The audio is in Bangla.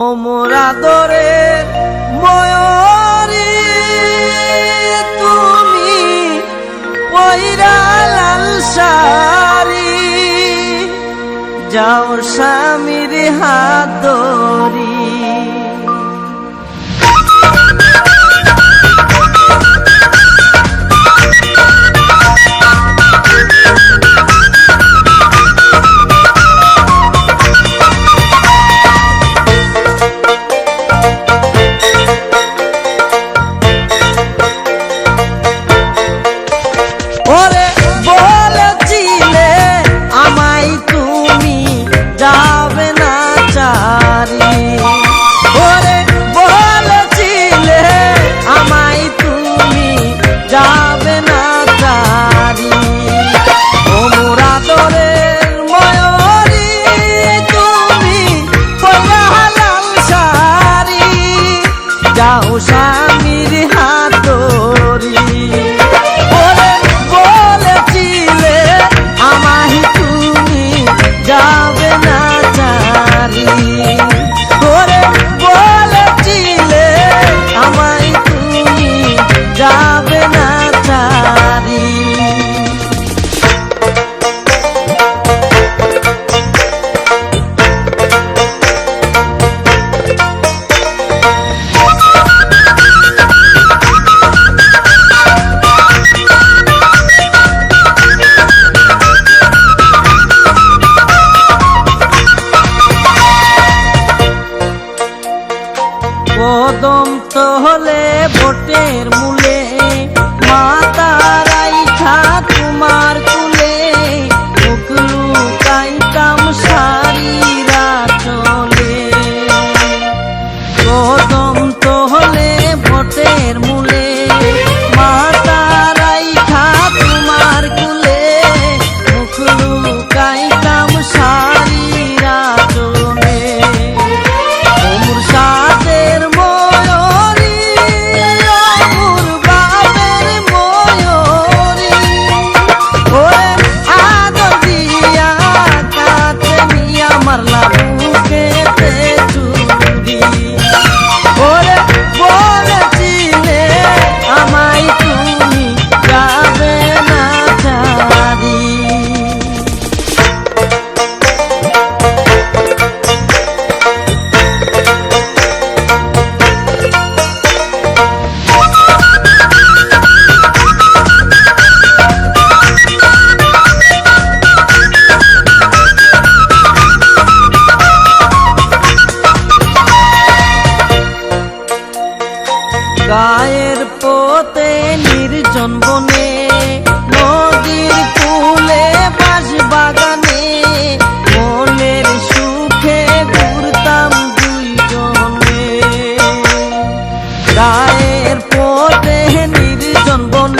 মোরা দরে ময়রি তুমি পয়রা লাল শাড়ি। যাও স্বামীর হাত দরি ভোটের মূল I'm bon